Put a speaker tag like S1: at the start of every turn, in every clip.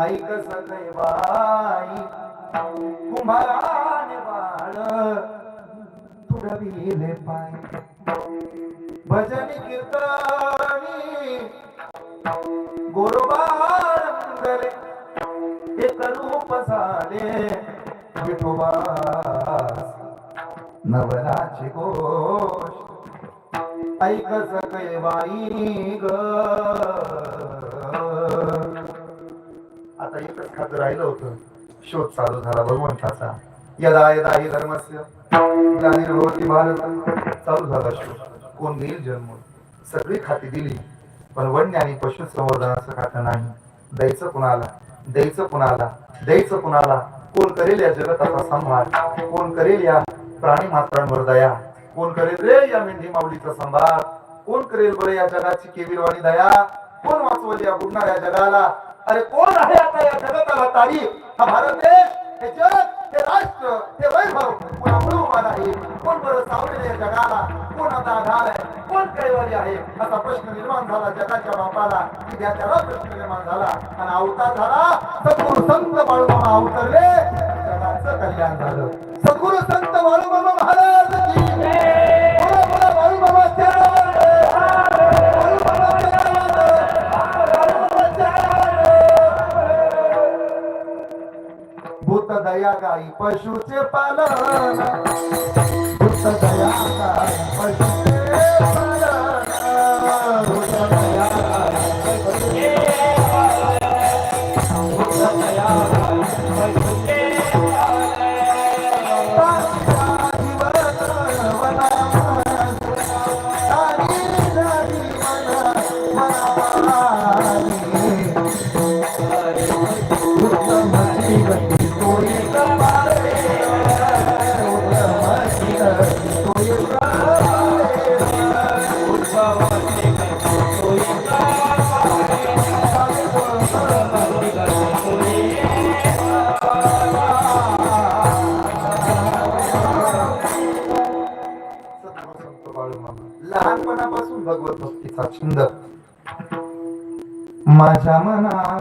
S1: ऐक सदैवाई बाई कुंभाराने बाळ तुडविले पाय. भजन कीर्तनी गोरबाळ मंगले एक रूप झाले विठोबास. नवराची गोष्ट ऐक सगळे वाई ग. आता एकच खात राहिलं होतं. शोध चालू झाला भगवंताचा. यदा यदा हे धर्मस्य भगवती भारत चालू झाला शोध. कोण देईल जन्म? सगळी खाती दिली. पण वन्य आणि पशु संवर्धनाचं खातं नाही. द्यायचं कुणाला? द्यायचं कुणाला? द्यायचं कुणाला? कोण करेल या जगताचा संभार कोण करेल या प्राणी मात्रांवर दया? कोण करेल रे या मेंढी माऊलीचा संभार? कोण करेल बरे या जगाची केविलवाणी दया? कोण वाचवल या बुडणाऱ्या जगाला? अरे कोण आहे आता या जगताला तारीख हा भारत देश हे जग हे राष्ट्र हे वैभव कोण उभा आहे? कोण बरं सावरेल या जगाला? कोण आता आधार आहे? कोण कैवारी आहे? असा प्रश्न निर्माण झाला जगाच्या बापाला. की त्याला प्रश्न निर्माण झाला. आणि अवतार झाला. सद्गुरु संत बाळूमामा अवतरले. जगाचं कल्याण झालं. सद्गुरु संत बाळूमामा महाराज दया गाई पशुचे पालन. दया गाई पशुचे पालन. लहानपणापासून भगवत भक्तीचा छंद. माझ्या मनात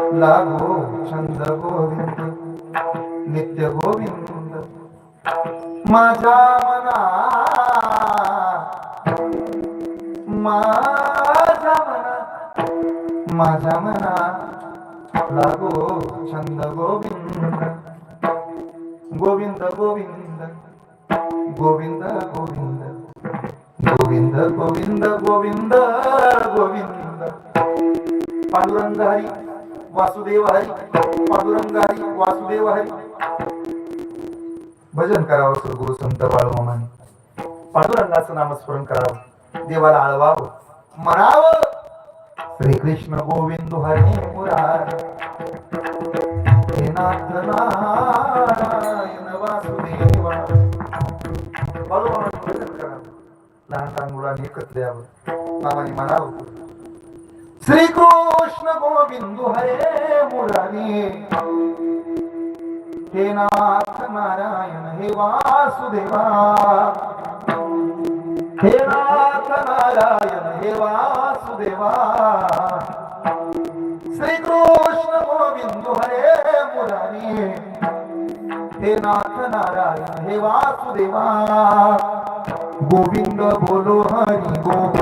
S1: लागो छंद गोविंद नित्य गोविंद. माझ्या मना माझ्या मना माझ्या मना लागो छंद गोविंद. गोविंद गोविंद गोविंद गोविंद. गोविंद गोविंद गोविंद गोविंद. पांडुरंग हरी. वासुदेव हरी पांडुरंग हरी वासुदेव हरी भजन करावं सद्गुरु संत बाळूमामाने. पांडुरंगाचं नामस्मरण करावं. देवाला आळवावं. म्हणावं श्री कृष्ण गोविंद हरी मुरार. हे नाथ नारायण वासुदेवा. बाळूमामाने भजन करावं. लहान लहान मुलांनी एकत्र यावं. मामाने म्हणावं श्री कृष्ण गोविंद हरे मुरारी हे नाथ नारायण हे वासुदेवा। हे नाथ नारायण हे वासुदेवा। श्री कृष्ण गोविंद हरे मुरारी हे नाथ नारायण हे वासुदेवा। गोविंद बोलो हरी गोविंद।